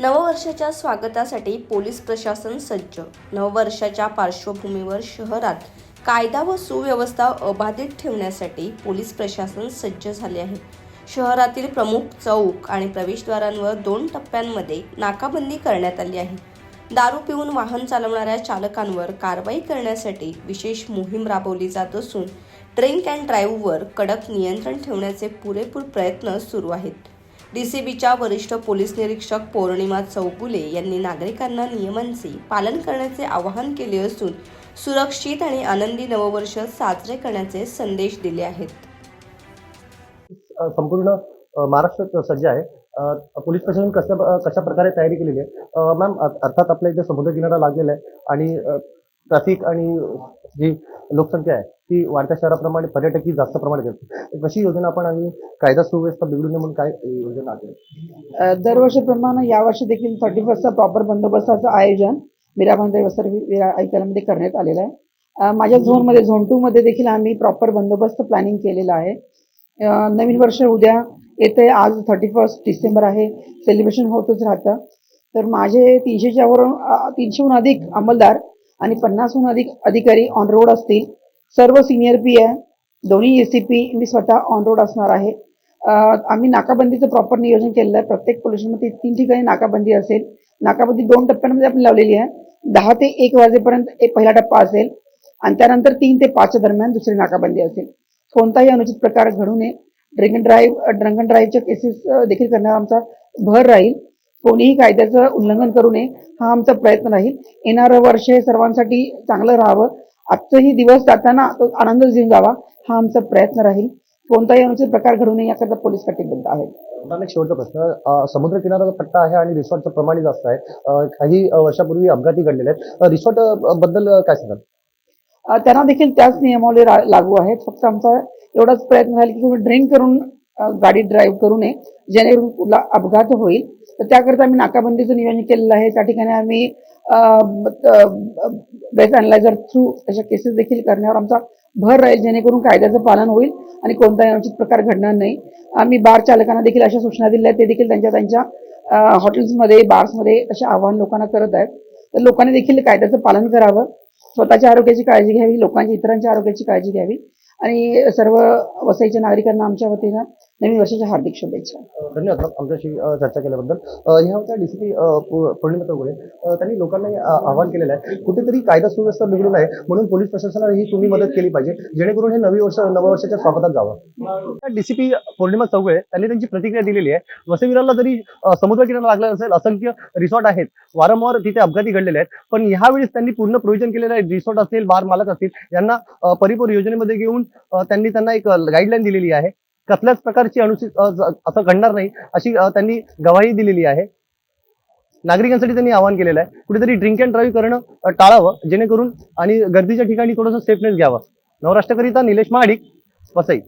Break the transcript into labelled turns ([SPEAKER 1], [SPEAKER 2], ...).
[SPEAKER 1] नववर्षाच्या स्वागतासाठी पोलीस प्रशासन सज्ज. नववर्षाच्या पार्श्वभूमीवर शहरात कायदा व सुव्यवस्था अबाधित ठेवण्यासाठी पोलीस प्रशासन सज्ज झाले आहे. शहरातील प्रमुख चौक आणि प्रवेशद्वारांवर दोन टप्प्यांमध्ये नाकाबंदी करण्यात आली आहे. दारू पिऊन वाहन चालवणाऱ्या चालकांवर कारवाई करण्यासाठी विशेष मोहीम राबवली जात असून ड्रिंक अँड ड्राईव्हवर कडक नियंत्रण ठेवण्याचे पुरेपूर प्रयत्न सुरू आहेत. डीसीबीच्या वरिष्ठ पोलीस निरीक्षक पौर्णिमा चौगुले यांनी नागरिकांना नियमांचे पालन करण्याचे आवाहन केले असून सुरक्षित आणि आनंदी नववर्ष साजरे करण्याचे संदेश दिले आहेत.
[SPEAKER 2] संपूर्ण महाराष्ट्र सज्ज आहे. पोलीस प्रशासन कशा कशा प्रकारे तयारी केलेली आहे? मॅम अर्थात आपल्या इथे समुद्र किनारा लागलेला आहे आणि ट्रॅफिक आणि जी लोकसंख्या आहे ती वाढत्या शहराप्रमाणे पर्यटकही जास्त प्रमाणात येतात. कशी योजना आपण आणि कायदा सुव्यवस्था बिघडू नये म्हणून काय योजना
[SPEAKER 3] आहे? दरवर्षीप्रमाणे यावर्षी देखील थर्टी फर्स्टचा प्रॉपर बंदोबस्ताचं आयोजन मीराबांधा वस्त्र विहार ऐकायलामध्ये करण्यात आलेलं आहे. माझ्या झोनमध्ये झोन टूमध्ये देखील आम्ही प्रॉपर बंदोबस्त प्लॅनिंग केलेलं आहे. नवीन वर्ष उद्या येते आज थर्टी फर्स्ट डिसेंबर आहे सेलिब्रेशन होतच राहतं. तर माझे तीनशेच्यावरून तीनशेहून अधिक अंमलदार आणि पन्नासहून अधिक अधिकारी ऑन रोड असतील. सर्व सिनियर पी आहे दोन्ही ए सी पी मी स्वतः ऑन रोड असणार आहे. आम्ही नाकाबंदीचं प्रॉपर नियोजन केलेलं आहे. प्रत्येक पोल्युशनमध्ये तीन ठिकाणी नाकाबंदी असेल. नाकाबंदी दोन टप्प्यांमध्ये आपण लावलेली आहे. दहा ते एक वाजेपर्यंत एक पहिला टप्पा असेल. आणि त्यानंतर तीन ते पाचच्या दरम्यान दुसरी नाकाबंदी असेल. कोणताही अनुचित प्रकार घडू नये. Drink and drive drunk and ड्राईव्हच्या cases देखील करण्यावर आमचा भर राहील. कोणीही कायद्याचं उल्लंघन करू नये. हा आमचा प्रयत्न राहील. येणारं वर्ष हे सर्वांसाठी चांगलं राहावं. आजचाही दिवस जाताना तो आनंद देऊन जावा हा आमचा प्रयत्न राहील. कोणताही अनुचित प्रकार घडू नये याकरता पोलीस कटिबद्ध आहेत.
[SPEAKER 2] मला एक शेवटचा प्रश्न. अ, समुद्र किनारा पट्टा आहे आणि रिसॉर्टचं प्रमाण जास्त आहे. काही वर्षापूर्वी अपघाती घडलेले आहेत. रिसॉर्टबद्दल काय सांगाल?
[SPEAKER 3] त्यांना देखील त्याच नियमावली लागू आहेत. फक्त आमचा एवढाच प्रयत्न राहील की तुम्ही ड्रिंक करून गाडी ड्राईव्ह करू नये जेणेकरून कुठला अपघात होईल. तर त्याकरता आम्ही नाकाबंदीचं नियोजन केलेलं आहे. त्या ठिकाणी आम्ही बेस्ट अनालायझर थ्रू अशा केसेस देखील करण्यावर आमचा भर राहील जेणेकरून कायद्याचं पालन होईल आणि कोणताही अनुचित प्रकार घडणार नाही. आम्ही बार चालकांना देखील अशा सूचना दिल्या आहेत ते देखील त्यांच्या त्यांच्या हॉटेल्समध्ये बार्समध्ये असे आवाहन लोकांना करत आहेत. तर लोकांनी देखील कायद्याचं पालन करावं. स्वतःच्या आरोग्याची काळजी घ्यावी लोकांची इतरांच्या आरोग्याची काळजी घ्यावी. आणि सर्व वसईच्या नागरिकांना आमच्या वतीनं नवीन वर्षाच्या हार्दिक शुभेच्छा.
[SPEAKER 2] धन्यवाद आमच्याशी चर्चा केल्याबद्दल. ह्या होत्या डीसीपी पौर्णिमा चौगुले अ, त्यांनी लोकांना आवाहन केलेलं आहे कुठेतरी कायदा सुव्यवस्था बिघडू नये म्हणून पोलीस प्रशासनाला ही तुम्ही मदत केली पाहिजे जेणेकरून हे नवी वर्ष नववर्षाच्या स्वागतात जावं. डीसीपी पौर्णिमा चौगुले त्यांनी त्यांची प्रतिक्रिया दिलेली आहे. वसईविराला जरी अ, समुद्र किनारा लागला असेल असंख्य रिसॉर्ट आहेत. वारंवार तिथे अपघाती घडलेले आहेत. पण ह्यावेळेस त्यांनी पूर्ण प्रोव्हिजन केलेलं आहे. रिसॉर्ट असेल बार मालक असतील यांना परिपूर्ण योजनेमध्ये घेऊन त्यांनी त्यांना एक गाईडलाईन दिलेली आहे. कसल्याच प्रकारची अनुचित असं घडणार नाही. अशी त्यांनी गवाही दिलेली आहे. नागरिकांसाठी त्यांनी आवाहन केलेलं आहे. कुठेतरी ड्रिंक अँड ड्राईव्ह करणं टाळावं जेणेकरून आणि गर्दीच्या ठिकाणी थोडंसं सेफनेस घ्यावं. नवराष्ट्रकरिता निलेश महाडिक वसई.